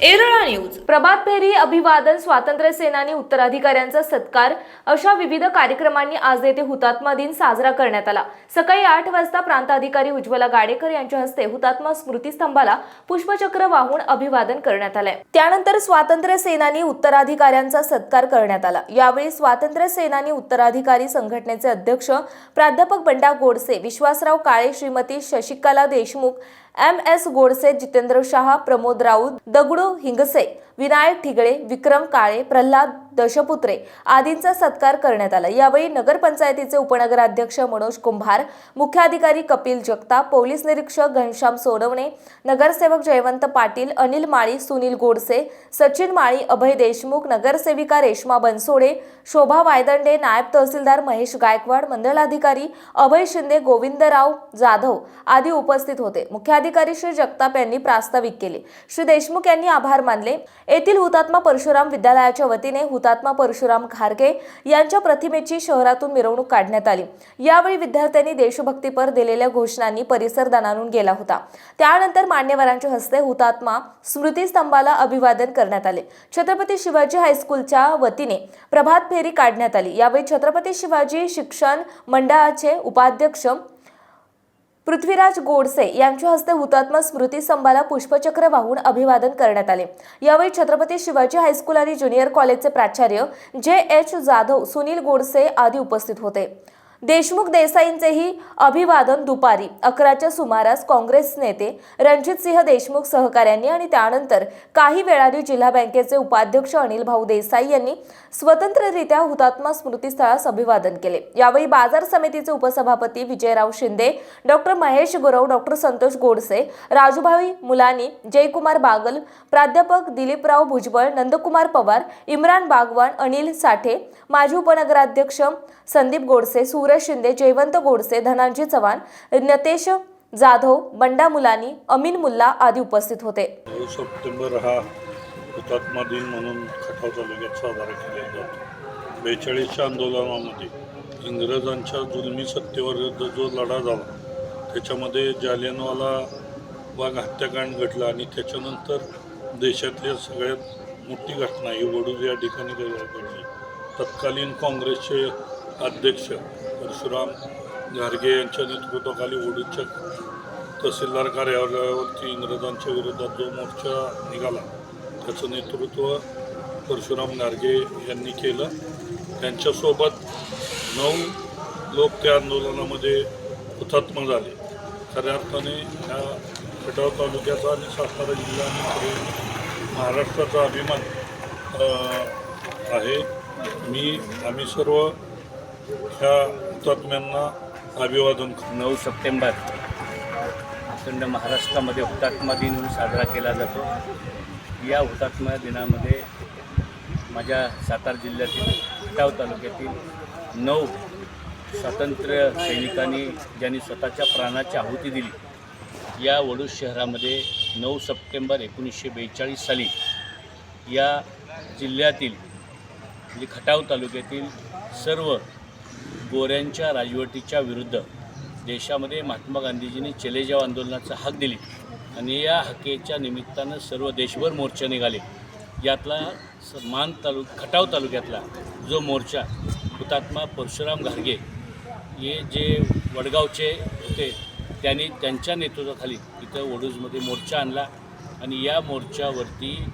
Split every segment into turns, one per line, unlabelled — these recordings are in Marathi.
एरळा न्यूज. प्रभात फेरी अभिवादन स्वातंत्र्य सेनानी उत्तराधिकाऱ्यांचा सत्कार अशा विविध कार्यक्रमांनी आज येथे हुतात्मा दिन साजरा करण्यात आला. सकाळी आठ वाजता प्रांताधिकारी उज्ज्वला गाडेकर यांच्या हस्ते हुतात्मा स्मृतीस्तंभाला पुष्पचक्र वाहून अभिवादन करण्यात आलंय. त्यानंतर स्वातंत्र्य सेनानी उत्तराधिकाऱ्यांचा सत्कार करण्यात आला. यावेळी स्वातंत्र्य सेनानी उत्तराधिकारी संघटनेचे अध्यक्ष प्राध्यापक बंडा गोडसे विश्वासराव काळे श्रीमती शशिकला देशमुख एम एस गोडसे जितेंद्र शहा प्रमोद राऊत दगडू हिंगसे विनायक ठिगळे विक्रम काळे प्रल्हाद दशपुत्रे आदींचा सत्कार करण्यात आला. यावेळी नगरपंचायतीचे उपनगराध्यक्ष मनोज कुंभार मुख्याधिकारी कपिल जगताप पोलीस निरीक्षक घनश्याम सोनवणे नगरसेवक जयवंत पाटील अनिल माळी सुनील गोडसे सचिन माळी अभय देशमुख नगरसेविका रेश्मा बनसोडे शोभा वायदंडे नायब तहसीलदार महेश गायकवाड मंडलाधिकारी अभय शिंदे गोविंदराव जाधव आदी उपस्थित होते. मुख्याधिकारी श्री जगताप यांनी प्रास्ताविक केले. श्री देशमुख यांनी आभार मानले. येथील हुतात्मा परशुराम विद्यालयाच्या वतीने हुता हुतात्मा परशुराम खारगे यांच्या प्रतिमेची शहरातून मिरवणूक काढण्यात आली. यावेळी विद्यार्थ्यांनी देशभक्तीपर दिलेल्या घोषणांनी परिसर दणानून गेला होता. त्यानंतर मान्यवरांच्या हस्ते हुतात्मा स्मृतीस्तंभाला अभिवादन करण्यात आले. छत्रपती शिवाजी हायस्कूलच्या वतीने प्रभात फेरी काढण्यात आली. यावेळी छत्रपती शिवाजी शिक्षण मंडळाचे उपाध्यक्ष पृथ्वीराज गोडसे यांच्या हस्ते हुतात्मा स्मृती स्तंभाला पुष्पचक्र वाहून अभिवादन करण्यात आले. यावेळी छत्रपती शिवाजी हायस्कूल आणि ज्युनियर कॉलेजचे प्राचार्य जे एच जाधव सुनील गोडसे आदी उपस्थित होते. देशमुख देसाईंचेही अभिवादन दुपारी. अकराच्या सुमारास काँग्रेस नेते रणजितसिंह देशमुख सहकाऱ्यांनी आणि त्यानंतर काही वेळाने जिल्हा बँकेचे उपाध्यक्ष अनिल भाऊ देसाई यांनी स्वतंत्ररित्या हुतात्मा स्मृतीस्थळास अभिवादन केले. यावेळी बाजार समितीचे उपसभापती विजयराव शिंदे डॉक्टर महेश गुरव डॉक्टर संतोष गोडसे राजूभाई मुलानी जयकुमार बागल प्राध्यापक दिलीपराव भुजबळ नंदकुमार पवार इम्रान बागवान अनिल साठे माजी उपनगराध्यक्ष संदीप गोडसे सुरेश शिंदे जयवंत गोडसे धनाजी चव्हाण नतेश जाधव बंडा मुलानी अमीन मुल्ला आदी उपस्थित होते.
नऊ सप्टेंबर हा हुतात्मा दिन म्हणून खटाव तालुक्यात साजरा केला जातो. बेचाळीसच्या आंदोलनामध्ये इंग्रजांच्या जुलमी सत्तेविरुद्ध जो लढा झाला त्याच्यामध्ये जालियनवाला बाग हत्याकांड घडलं आणि त्याच्यानंतर देशातल्या सगळ्यात मोठी घटना ही वडूज या ठिकाणी घडली. तत्कालीन काँग्रेसचे अध्यक्ष परशुराम घारगे यांच्या नेतृत्वाखाली वडूजच्या तहसीलदार कार्यालयावरती इंग्रजांच्या विरोधात जो मोर्चा निघाला. त्याचं नेतृत्व परशुराम गारगे यांनी केलं. त्यांच्यासोबत नऊ लोक त्या आंदोलनामध्ये हुतात्मा झाले. खऱ्या अर्थाने ह्या खटाव तालुक्याचा आणि सातारा जिल्हा आणि महाराष्ट्राचा अभिमान आहे. मी आम्ही सर्व ह्या हुतात्म्यांना अभिवादन
नऊ सप्टेंबर अखंड महाराष्ट्रामध्ये हुतात्मा दिन साजरा केला जातो. या हुतात्मा दिनामध्ये माझ्या सातारा जिल्ह्यातील खटाव तालुक्यातील नऊ स्वातंत्र्य सैनिकांनी ज्यांनी स्वतःच्या प्राणाची आहुती दिली या वडूज शहरामध्ये नऊ सप्टेंबर एकोणीसशे बेचाळीस साली या जिल्ह्यातील म्हणजे खटाव तालुक्यातील सर्व गोऱ्यांच्या राजवटीच्या विरुद्ध देशामध्ये महात्मा गांधीजींनी चलेजाव आंदोलनाचा हक दिली. आणि या हकेच्या निमित्तानं सर्व देशभर मोर्चा निघाले. यातला स- मान तालुक खटाव तालुक्यातला जो मोर्चा हुतात्मा परशुराम घारगे हे जे वडगावचे होते त्यांनी त्यांच्या नेतृत्वाखाली इथं ओडूजमध्ये मोर्चा आणला. आणि या मोर्चावरती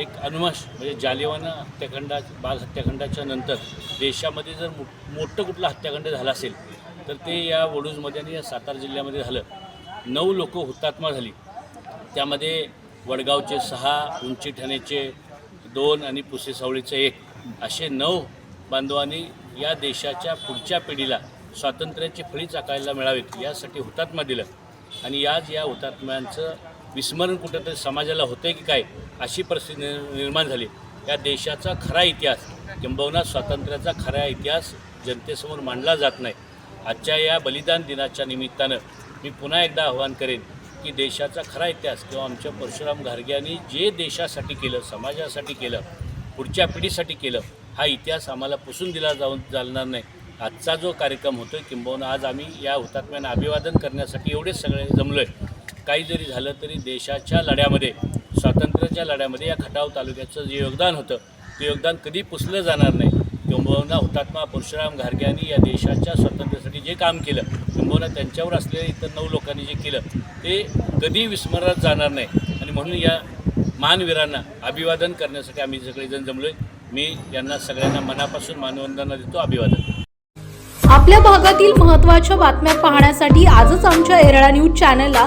एक अनुमाश म्हणजे जालिवाना हत्याकांडा बाल हत्याकांडाच्या नंतर देशामध्ये जर मो मोठं कुठलं हत्याकांड झालं असेल तर ते या वडूजमध्ये आणि या सातारा जिल्ह्यामध्ये झालं. नऊ लोक हुतात्मा झाली. त्यामध्ये वडगावचे सहा उंची ठाण्याचे दोन आणि पुसेसावळीचे एक. असे नऊ बांधवांनी या देशाच्या पुढच्या पिढीला स्वातंत्र्याची फळी चाकायला मिळावीत यासाठी हुतात्मा दिलं. आणि याच या हुतात्म्यांचं विस्मरण कुठंतरी समाजाला होतं की काय अशी परिस्थिती निर्माण झाली. या देशाचा खरा इतिहास किंबहुना स्वातंत्र्याचा खरा इतिहास जनतेसमोर मांडला जात नाही. आजच्या या बलिदान दिनाच्या निमित्तानं मी पुन्हा एकदा आवाहन करेन की देशाचा खरा इतिहास किंवा आमच्या परशुराम घारग्यांनी जे देशासाठी केलं समाजासाठी केलं पुढच्या पिढीसाठी केलं हा इतिहास आम्हाला पुसून दिला जाऊन चालणार नाही. आजचा जो कार्यक्रम होतो किंबहुना आज आम्ही या हुतात्म्यांना अभिवादन करण्यासाठी एवढेच सगळे जमलो आहे काही जरी झालं तरी देशाच्या लढ्यामध्ये स्वातंत्र्याच्या लढ्यामध्ये या खटाव तालुक्याचं जे योगदान होतं ते योगदान कधी पुसलं जाणार नाही. किंबहुना हुतात्मा परशुराम घारग्यांनी या देशाच्या स्वातंत्र्यासाठी जे काम केलं किंबहुना त्यांच्यावर असलेल्या इतर नऊ लोकांनी जे केलं ते कधी विस्मरणात जाणार नाही. आणि म्हणून या मानवीरांना अभिवादन करण्यासाठी आम्ही सगळेजण जमलो मी यांना सगळ्यांना मनापासून मानवंदना देतो अभिवादन.
आपल्या भागातील महत्त्वाच्या बातम्या पाहण्यासाठी आजच आमच्या एरळा न्यूज चॅनलला